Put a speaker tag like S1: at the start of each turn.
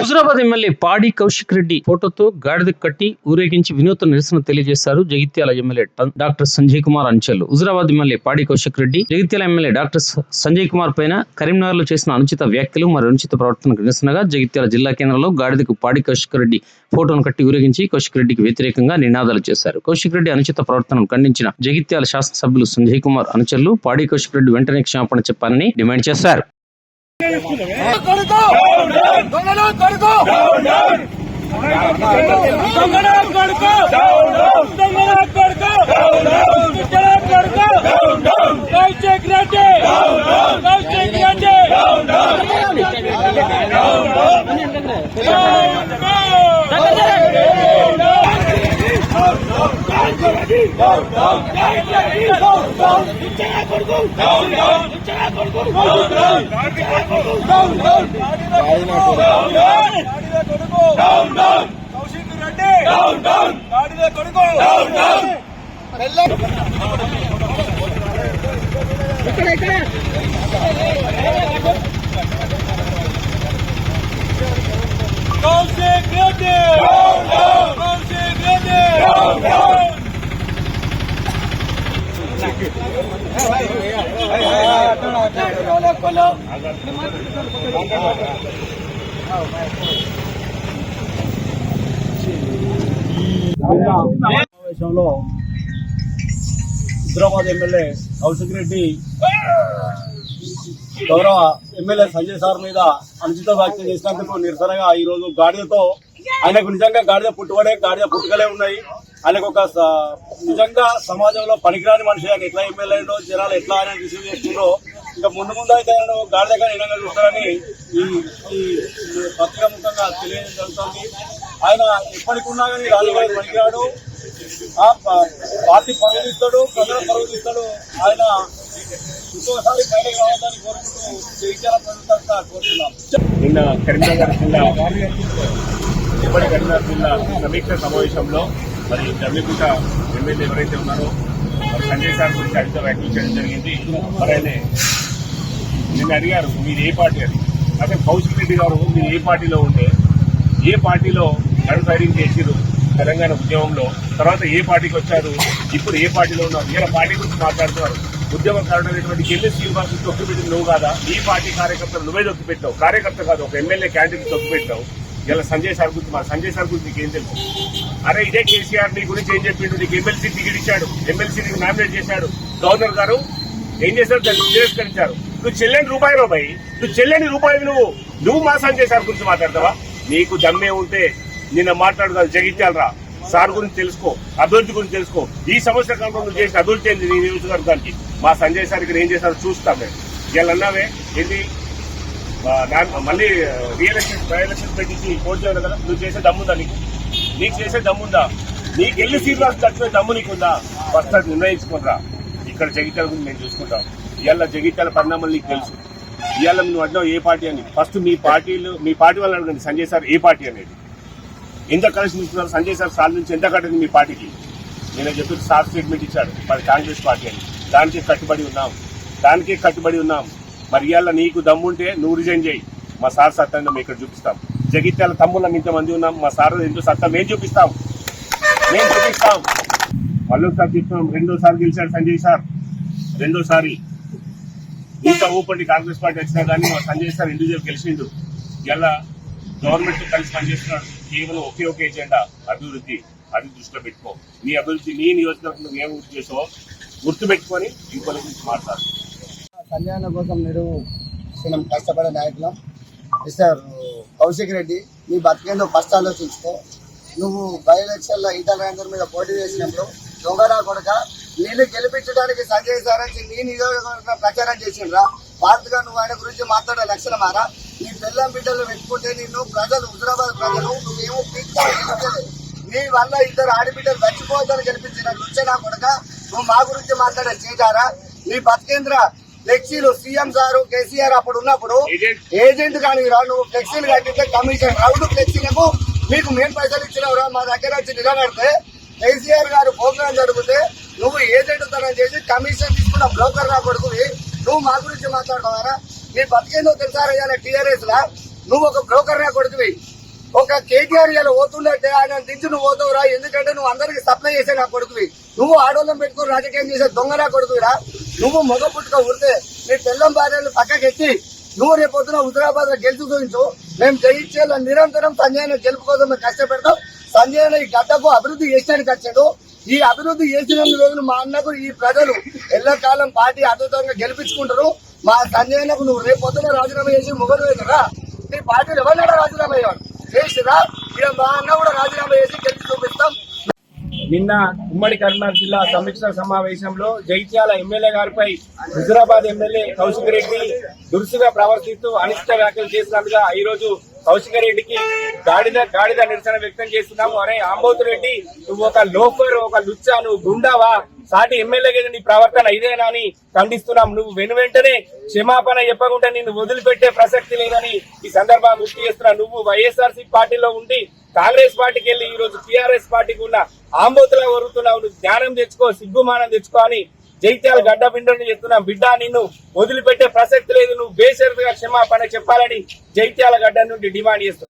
S1: Huzurabad MLA Padi Kaushik Reddy ఫోటోతో గాడిద కట్టి ఊరేగించి వినూత్న నిరసన తెలియజేశారు Jagtial MLA doctor Sanjay Kumar అంచెలు. Huzurabad MLA Padi Kaushik Reddy Jagtial MLA doctor Sanjay Kumar పైన కరీంనగర్లో చేసిన అనుచిత వ్యాఖ్యలు మరియు అనుచిత ప్రవర్తనకు నిరసనగా జగిత్యాల జిల్లా కేంద్రంలో గాడిదకు పాడి కౌశిక్ రెడ్డి ఫోటోను కట్టి ఊరేగించి కౌశిక్ రెడ్డికి వ్యతిరేకంగా నినాదాలు చేశారు. కౌశిక్ రెడ్డి అనుచిత ప్రవర్తనను ఖండించిన జగిత్యాల శాసనసభ్యులు సంజయ్ కుమార్ అనుచరులు పాడి కౌశిక్ రెడ్డి వెంటనే క్షమాపణ చెప్పాలని డిమాండ్ చేశారు.
S2: కొడుకు దొంగన కొడుకు దొంగన కొడుకు దొంగన కొడుకు దొంగన కొడుకు కౌశిక్ రెడ్డి కౌశిక్ రెడ్డి కౌశిక్ రెడ్డి గాడిద కొడుకు కౌశిక్ రెడ్డి కౌశిక్ రెడ్డి
S3: సమావేశంలో హైదరాబాద్ ఎమ్మెల్యే కౌశిక్ రెడ్డి గౌరవ ఎమ్మెల్యే సంజయ్ సార్ మీద అనుచిత వ్యాఖ్యలు చేసినందుకు నిరసనగా ఈ రోజు గాడిదతో ఆయనకు నిజంగా గాడిద పుట్టుబడే గాడిద పుట్టుకలే ఉన్నాయి. ఆయనకు ఒక నిజంగా సమాజంలో పనికిరాని మనిషి ఆయన ఎట్లా ఎమ్మెల్యేలో జనాలు ఎట్లా ఆయన రిసీవ్ చేస్తుండో ఇంకా ముందు ముందు అయితే ఆయన గాడి దగ్గర నిజంగా చూస్తారని ఈ ఈ పత్రిక ముఖంగా తెలియజేయడం జరుగుతుంది. ఆయన ఎప్పటికున్నా కానీ రాజకీయ పనికిరాడు. ఆ ప- పార్టీ పరువులిస్తాడు ప్రజల పరువులిస్తాడు ఆయన ఇంకోసారి బయటకు రావడానికి కోరుకుంటూ జగిత్యాల ప్రభుత్వంగా కోరుతున్నాం.
S4: నిన్న కరీంనగర్ జిల్లా ఉమ్మడి కరీంనగర్ జిల్లా సమీక్ష సమావేశంలో మరి జమ్మికుంట ఎమ్మెల్యే ఎవరైతే ఉన్నారో మరి సంజయ్ సార్ గురించి అడిగితే వ్యాఖ్యలు చేయడం జరిగింది. మరి ఆయన నిన్న అడిగారు మీరు ఏ పార్టీ అని? అంటే కౌశిక్ రెడ్డి గారు మీరు ఏ పార్టీలో ఉంటే ఏ పార్టీలో గన్ ఫైరింగ్ చేసిరు తెలంగాణ ఉద్యమంలో? తర్వాత ఏ పార్టీకి వచ్చారు? ఇప్పుడు ఏ పార్టీలో ఉన్నారు? ఇలా పార్టీ గురించి మాట్లాడుతున్నారు. ఉద్యమకారుడైనటువంటి కెల్లి శ్రీనివాసు తొక్కిపెట్టింది నువ్వు కాదా? ఈ పార్టీ కార్యకర్తలు నువ్వే తొక్కిపెట్టావు. కార్యకర్త కాదు ఒక ఎమ్మెల్యే క్యాండిడేట్ తొక్కిపెట్టావు. ఇలా సంజయ్ సార్ గురించి మా సంజయ్ సార్ గురించి నీకేం తెలుసు? అరే ఇదే కేసీఆర్ నీ గురించి ఏం చెప్పిండు? నీకు ఎమ్మెల్సీ టికెట్ ఇచ్చాడు. ఎమ్మెల్సీ నీకు నామినేట్ చేశాడు. గవర్నర్ గారు ఏం చేశారు దాన్ని తిరస్కరించారు. నువ్వు చెల్లని రూపాయి రూపాయి నువ్వు చెల్లని రూపాయి నువ్వు నువ్వు మా సంజయ్ సార్ గురించి మాట్లాడతావా? నీకు దమ్మే ఉంటే నిన్న మాట్లాడదాం జగిత్యాలరా సార్ గురించి తెలుసుకో అభివృద్ధి గురించి తెలుసుకో. ఈ సంవత్సర కాలంలో నువ్వు చేసిన అభివృద్ధి ఏంది నీ నియోజకవర్గానికి? మా సంజయ్ సార్ ఇక్కడ ఏం చేశారో చూస్తాం మేము. ఇలా అన్నావే ఏంటి మళ్ళీ రియల్ ఎస్టేట్ బై ఎలక్షన్ పెట్టించి పోటీ చేయాలి కదా నువ్వు చేసే దమ్ముందా నీకు? నీకు చేసే దమ్ముందా? నీకు వెళ్ళి సీట్ తక్కువ దమ్ము నీకుందా? ఫస్ట్ అది నిర్ణయించుకుంటా. ఇక్కడ జగిత్యాల గురించి మేము చూసుకుంటాం. ఇవాళ జగిత్యాల పరిణామాలు నీకు తెలుసు. ఇవాళ నువ్వు అడ్డావు ఏ పార్టీ అని. ఫస్ట్ మీ పార్టీలు మీ పార్టీ వాళ్ళు అడగండి. సంజయ్ సార్ ఏ పార్టీ అనేది. ఎంత కలిసి తీసుకున్నారు సంజయ్ సార్ సార్ నుంచి ఎంత కట్టింది మీ పార్టీకి? నేను చెప్పి సార్ స్టేట్మెంట్ ఇచ్చాడు. మరి కాంగ్రెస్ పార్టీ అని. దానికి కట్టుబడి ఉన్నాం. దానికే కట్టుబడి ఉన్నాం. మరి ఇవాళ నీకు దమ్ముంటే నువ్వు రిజైన్ చేయి. మా సార్ సత్తాన్ని మేము ఇక్కడ చూపిస్తాం. జగిత్యాల తమ్ముళ్ళం ఇంతమంది ఉన్నాం. మా సార్ ఎందుకు సత్తా? మేము చూపిస్తాం. మేము చూపిస్తాం. మళ్ళొకసారి చెప్తున్నాం రెండోసారి గెలిచాడు సంజయ్ సార్. రెండోసారి. ఇంత ఊపటి కాంగ్రెస్ పార్టీ వచ్చినా కానీ మా సంజయ్ సార్ ఇండివిజువల్ గెలిచిండు? ఇలా గవర్నమెంట్ కలిసి పనిచేస్తున్నాడు. కేవలం ఒకే ఒక ఎజెండా అభివృద్ధి. అది దృష్టిలో పెట్టుకో. నీ అభివృద్ధి నీ నియోజకవర్గం నువ్వు ఏం గుర్తు చేసావో గుర్తు పెట్టుకొని ఇంకొక గురించి మాట్లాడు.
S5: కళ్యాణ కోసం మీరు కష్టపడే నాయకులం. మిస్టర్ కౌశిక్ రెడ్డి నీ బతికేందో ఫస్ట్ ఆలోచించుకో. నువ్వు బై ఎలక్షన్లో ఈటల రాజేందర్ మీద పోటీ చేసినప్పుడు దొంగరా కొడక నేను గెలిపించడానికి సంజయ్ సార్ నీ నియోజకవర్గం ప్రచారం చేసిండ్రా. భారత్గా నువ్వు ఆయన గురించి మాట్లాడే లక్షణమారా నీ పిల్లం బిడ్డలు పెట్టుకుంటే నిన్ను ప్రజలు హుజరాబాద్ ప్రజలు నువ్వేమో పిచ్చలేదు నీ వల్ల ఇద్దరు ఆడబిడ్డలు చచ్చిపోవద్దని గెలిపించిన నా కొడక నువ్వు మా గురించి మాట్లాడే చేశారా? నీ బతికేంద్ర? ఫ్లెక్సీలు సీఎం సారు కేసీఆర్ అప్పుడు ఉన్నప్పుడు
S4: ఏజెంట్.
S5: కానీ రా నువ్వు ఫ్లెక్సీలు కట్టితే కమిషన్ రౌండ్ ఫ్లెక్సీలకు మీకు మేము పైసలు ఇచ్చినవరా? మా దగ్గర వచ్చి నిలబడితే కేసీఆర్ గారు ప్రోగ్రాం జరిగితే నువ్వు ఏజెంట్ తనం చేసి కమిషన్ తీసుకున్న బ్రోకర్ రా కొడుకువి నువ్వు మా గురించి మాట్లాడతావారా? నీ బతికేందో తెలుసా టీఆర్ఎస్ లా? నువ్వు ఒక బ్రోకర్ నా కొడుకువి. ఒక కేటీఆర్ ఇలా పోతుందంటే ఆయన దించి నువ్వు పోతావురా? ఎందుకంటే నువ్వు అందరికి సప్లై చేసే నా కొడుకువి. నువ్వు ఆడోళ్ళని పెట్టుకుని రాజకీయం చేసే దొంగ నా కొడుకువిరా? నువ్వు మొగ పుట్టుక ఉడితే నీ పిల్లం భార్యలు పక్కకెత్తి నువ్వు రేపు పొద్దున హుజరాబాద్లో గెలుచు చూపించు. మేము జయించేలా నిరంతరం సంజయ్ గెలుపు కోసం మేము కష్టపెడతాం. సంజయ్ ఈ గడ్డకు అభివృద్ధి చేసడానికి వచ్చాడు. ఈ అభివృద్ధి చేసిన రోజులు మా అన్నకు ఈ ప్రజలు ఎల్లకాలం పార్టీ అద్భుతంగా గెలిపించుకుంటారు. మా సంజయ్ నువ్వు రేపు పొద్దున రాజీనామా చేసి మొగలు కదా నీ పార్టీలు ఎవరినైనా రాజీనామా అయ్యాడు చేసిరా ఇక మా అన్న కూడా రాజీనామా చేసి గెలిచి చూపిస్తాం.
S6: నిన్న ఉమ్మడి కరీంనగర్ జిల్లా సమీక్ష సమావేశంలో జైత్యాల ఎమ్మెల్యే గారిపై హుజరాబాద్ ఎమ్మెల్యే కౌశిక్ రెడ్డి దురుసుగా ప్రవర్తిస్తూ అనిష్ట వ్యాఖ్యలు చేసినట్టుగా ఈ రోజు కౌశిక రెడ్డికి గాడిద గాడిద నిరసన వ్యక్తం చేస్తున్నాము. అరే ఆంబోతు రెడ్డి నువ్వు ఒక లోఫర్ ఒక లుచ్చా నువ్వు గుండావా? సాటి ఎమ్మెల్యే నీ ప్రవర్తన ఇదేనా అని ఖండిస్తున్నాం. నువ్వు వెను వెంటనే క్షమాపణ చెప్పకుండా నిన్ను వదిలిపెట్టే ప్రసక్తి లేదని ఈ సందర్భంగా గుర్తు చేస్తున్నా. నువ్వు వైఎస్ఆర్సీ పార్టీలో ఉండి కాంగ్రెస్ పార్టీకి వెళ్ళి ఈ రోజు టిఆర్ఎస్ పార్టీకి ఉన్న ఆంబోతులా వరుతున్నావు. నువ్వు జ్ఞానం తెచ్చుకో సిగ్గుమానం తెచ్చుకో అని జైత్యాల గడ్డ బిడ్డని చెప్తున్నా బిడ్డ నిన్ను వదిలిపెట్టే ప్రసక్తి లేదు. నువ్వు బేసరిగా క్షమాపణ చెప్పాలని జైత్యాల గడ్డ నుండి డిమాండ్ చేస్తున్నా.